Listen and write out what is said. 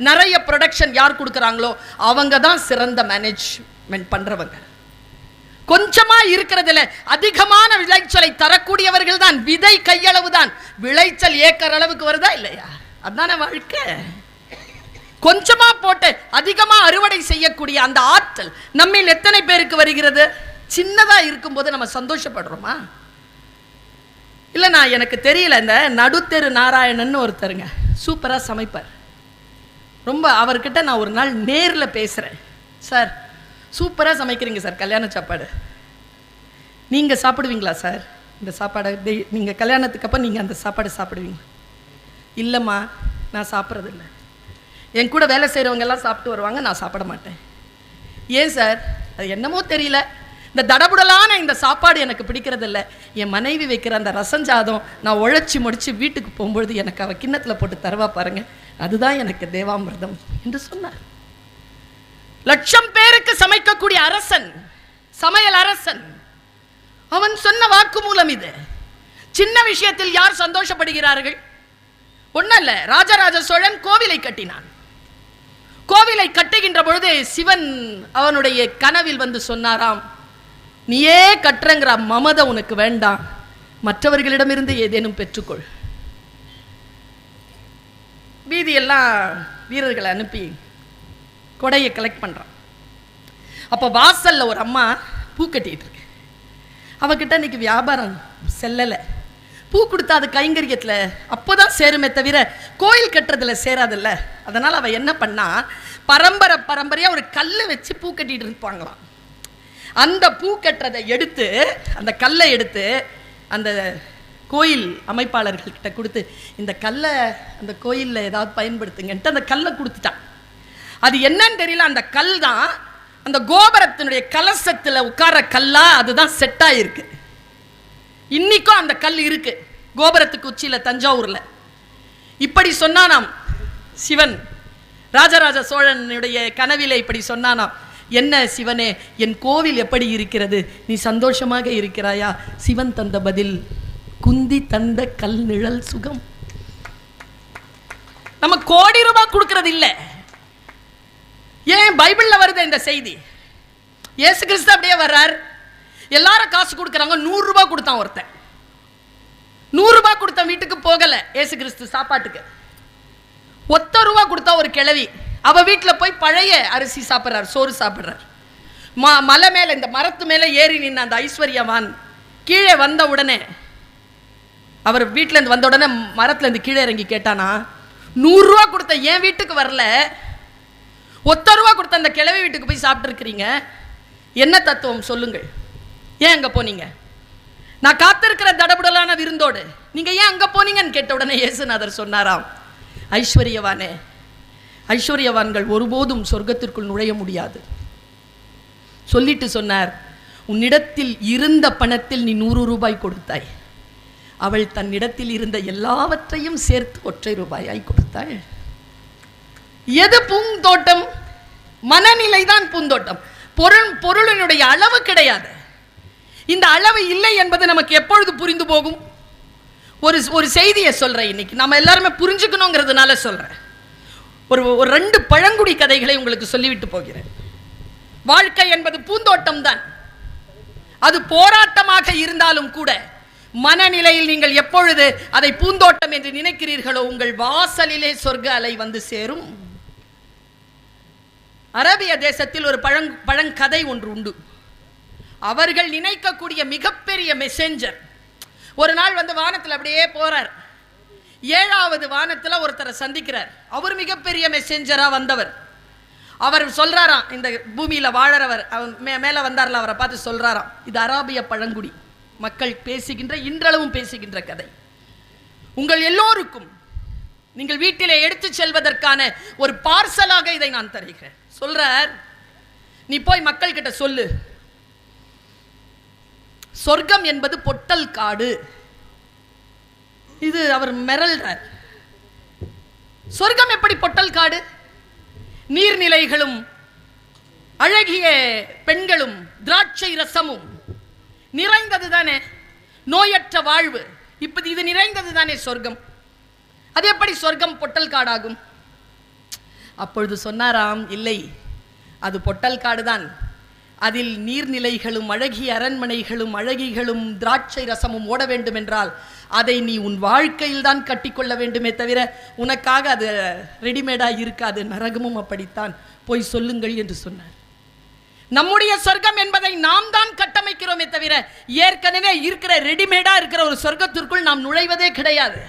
நிறைய ப்ரொடக்ஷன் யார் கொடுக்குறாங்களோ அவங்க தான் சிறந்த மேனேஜ்மெண்ட் பண்றவங்க. கொஞ்சமாக இருக்கிறதுல அதிகமான விளைச்சலை தரக்கூடியவர்கள் தான் விதை கையளவு தான் விளைச்சல் ஏக்கர் அளவுக்கு வருதா இல்லையா? அதுதானே வாழ்க்கை. கொஞ்சமா போட்டு அதிகமாக அறுவடை செய்யக்கூடிய அந்த ஆற்றல் நம்மில் எத்தனை பேருக்கு வருகிறது? சின்னதா இருக்கும்போது நம்ம சந்தோஷப்படுறோமா? இல்லை நான் எனக்கு தெரியல இந்த நடுத்தெரு நாராயணன் ஒருத்தருங்க சூப்பராக சமைப்பார். ரொம்ப அவர்கிட்ட நான் ஒரு நாள் நேரில் பேசுகிறேன் சார் சூப்பராக சமைக்கிறீங்க சார் கல்யாண சாப்பாடு. நீங்கள் சாப்பிடுவீங்களா சார்? இந்த சாப்பாடை நீங்கள் கல்யாணத்துக்கு அப்போ நீங்கள் அந்த சாப்பாடை சாப்பிடுவீங்க இல்லைம்மா நான் சாப்பிட்றதில்ல. என் கூட வேலை செய்கிறவங்க எல்லாம் சாப்பிட்டு வருவாங்க நான் சாப்பிட மாட்டேன். ஏன் சார்? அது என்னமோ தெரியல. இந்த தடபுடலான இந்த சாப்பாடு எனக்கு பிடிக்கிறதில்ல. என் மனைவி வைக்கிற அந்த ரசஞ்சாதம் நான் உழைச்சி முடித்து வீட்டுக்கு போகும்பொழுது எனக்கு அவள் கிண்ணத்தில் போட்டு தருவா பாருங்கள் அதுதான் எனக்கு தேவாமிர்தம் என்று சொன்னார். லட்சம் பேருக்கு சமைக்கக்கூடிய அரசன் சமையல் அரசன் அவன் சொன்ன வாக்குமூலம் இது. சின்ன விஷயத்தில் யார் சந்தோஷப்படுகிறார்கள்? ஒன்றும் இல்லை ராஜராஜ சோழன் கோவிலை கட்டினான். கோவிலை கட்டுகின்ற பொழுது சிவன் அவனுடைய கனவில் வந்து சொன்னாராம் நீயே கட்டுறங்கிற மமதை உனக்கு வேண்டாம். மற்றவர்களிடமிருந்து ஏதேனும் பெற்றுக்கொள். வீதியெல்லாம் வீரர்களை அனுப்பி கொடையை கலெக்ட் பண்ணுறான் அப்போ வாசலில் ஒரு அம்மா பூ கட்டிகிட்டு இருக்கு. அவகிட்ட இன்னைக்கு வியாபாரம் செல்லலை. பூ கொடுத்தா அது கைங்கரியத்தில் அப்போதான் சேருமே தவிர கோயில் கட்டுறதுல சேராதில்ல. அதனால் அவள் என்ன பண்ணா பரம்பரை பரம்பரையாக ஒரு கல்லை வச்சு பூ கட்டிகிட்டு இருப்பாங்களாம். அந்த பூ கட்டுறதை எடுத்து அந்த கல்லை எடுத்து அந்த கோயில் அமைப்பாளர்கள்கிட்ட கொடுத்து இந்த கல்லை அந்த கோயிலில் ஏதாவது பயன்படுத்துங்கன்ட்டு அந்த கல்லை கொடுத்துட்டான். அது என்னன்னு தெரியல அந்த கல் தான் அந்த கோபுரத்தினுடைய கலசத்தில் உட்கார கல்லா அதுதான் செட் ஆகிருக்கு இன்னைக்கும் அந்த கல் இருக்கு கோபுரத்துக்கு உச்சியில் தஞ்சாவூர்ல. இப்படி சொன்னானாம் சிவன். ராஜராஜ சோழனுடைய கனவிலே இப்படி சொன்னானாம். என்ன சிவனே என் கோவில் எப்படி இருக்கிறது? நீ சந்தோஷமாக இருக்கிறாயா? சிவன் தந்த பதில் குந்தி தந்த கல் நிழல் சுகம். நம்ம கோடி ரூபாய் கொடுக்கறது இல்லை. ஏன் பைபிள்ல வருது இந்த செய்தி? ஏசு கிறிஸ்து அப்படியே வர்றார். எல்லாரும் காசு கொடுக்குறாங்க. நூறு ரூபாய் கொடுத்தான் ஒருத்தன். நூறு ரூபாய் கொடுத்தன் வீட்டுக்கு போகல ஏசு கிறிஸ்து சாப்பாட்டுக்கு. ஒத்த ரூபா கொடுத்தா ஒரு கிழவி. அவ வீட்டில் போய் பழைய அரிசி சாப்பிட்றார் சோறு சாப்பிட்றார். மா மலை மேலே இந்த மரத்து மேலே ஏறி நின்ன அந்த ஐஸ்வர்யவான் கீழே வந்த உடனே அவர் வீட்டிலேருந்து வந்த உடனே மரத்துலேருந்து கீழே இறங்கி கேட்டானா நூறுரூவா கொடுத்த என் வீட்டுக்கு வரல. ஒத்த ரூபா கொடுத்த அந்த கிழவி வீட்டுக்கு போய் சாப்பிட்ருக்கிறீங்க என்ன தத்துவம் சொல்லுங்கள். ஏன் அங்கே போனீங்க? நான் காத்திருக்கிற தடபுடலான விருந்தோடு. நீங்கள் ஏன் அங்கே போனீங்கன்னு கேட்ட உடனே இயேசுநாதர் சொன்னாராம். ஐஸ்வர்யவானே ஐஸ்வர்யவான்கள் ஒருபோதும் சொர்க்கத்திற்குள் நுழைய முடியாது. சொல்லிட்டு சொன்னார் உன்னிடத்தில் இருந்த பணத்தில் நீ நூறு ரூபாய் கொடுத்தாய். அவள் தன்னிடத்தில் இருந்த எல்லாவற்றையும் சேர்த்து ஒற்றை ரூபாயாய் கொடுத்தாள். எது பூந்தோட்டம்? மனநிலை தான் பூந்தோட்டம். பொருள் பொருளினுடைய அளவு கிடையாது. இந்த அளவு இல்லை என்பது நமக்கு எப்பொழுது புரிந்து போகும்? ஒரு ஒரு செய்தியை சொல்றேன் இன்னைக்கு. நம்ம எல்லாருமே புரிஞ்சுக்கணுங்கிறதுனால சொல்றேன். ஒரு ஒரு ரெண்டு பழங்குடி கதைகளை உங்களுக்கு சொல்லிவிட்டு போகிறேன். வாழ்க்கை என்பது பூந்தோட்டம் தான் அது போராட்டமாக இருந்தாலும் கூட மனநிலையில் நீங்கள் எப்பொழுது அதை பூந்தோட்டம் என்று நினைக்கிறீர்களோ உங்கள் வாசலிலே சொர்க்க அலை வந்து சேரும். அரபிய தேசத்தில் ஒரு பழங் பழங்கதை ஒன்று உண்டு. அவர்கள் நினைக்கக்கூடிய மிகப்பெரிய மெசேஞ்சர் ஒரு நாள் வந்து வானத்தில் அப்படியே போறார். ஏழாவது வானத்தில் ஒருத்தரை சந்திக்கிறார். அவர் மிகப்பெரிய மெசேஞ்சராக வந்தவர். அவர் சொல்கிறாராம் இந்த பூமியில் வாழறவர் அவர் மே மேலே வந்தார்ல அவரை பார்த்து சொல்கிறாராம் இது அராபிய பழங்குடி. மக்கள் பேசுகின்ற இன்றளவும் பேசுகின்ற கதை. உங்கள் எல்லோருக்கும் நீங்கள் வீட்டிலே எடுத்து செல்வதற்கான ஒரு பார்சலாக இதை நான் தருகிறேன். சொல்றார் நீ போய் மக்கள் கிட்ட சொல்லு. சொர்க்கம் என்பது பொட்டல் காடு. இது அவர் மிரல்றார். சொர்க்கம் எப்படி பொட்டல் காடு? நீர்நிலைகளும் அழகிய பெண்களும் திராட்சை ரசமும் நிறைந்தது தானே? நோயற்ற வாழ்வு. இப்போ இது நிறைந்தது தானே சொர்க்கம்? அது எப்படி சொர்க்கம் பொட்டல் காடாகும்? அப்பொழுது சொன்னாராம் இல்லை அது பொட்டல் காடுதான். அதில் நீர்நிலைகளும் அழகிய அரண்மனைகளும் அழகிகளும் திராட்சை ரசமும் ஓட வேண்டும் என்றால் அதை நீ உன் வாழ்க்கையில் தான் கட்டிக்கொள்ள வேண்டுமே தவிர உனக்காக அது ரெடிமேடாக இருக்காது நரகமும் அப்படித்தான். போய் சொல்லுங்கள் என்று சொன்னார். நம்முடைய சொர்க்கம் என்பதை நாம் தான் கட்டமைக்கிறோமே தவிர ஏற்கனவே இருக்கிற ரெடிமேடா இருக்கிற ஒரு சொர்க்கத்திற்குள் நாம் நுழைவதே கிடையாது.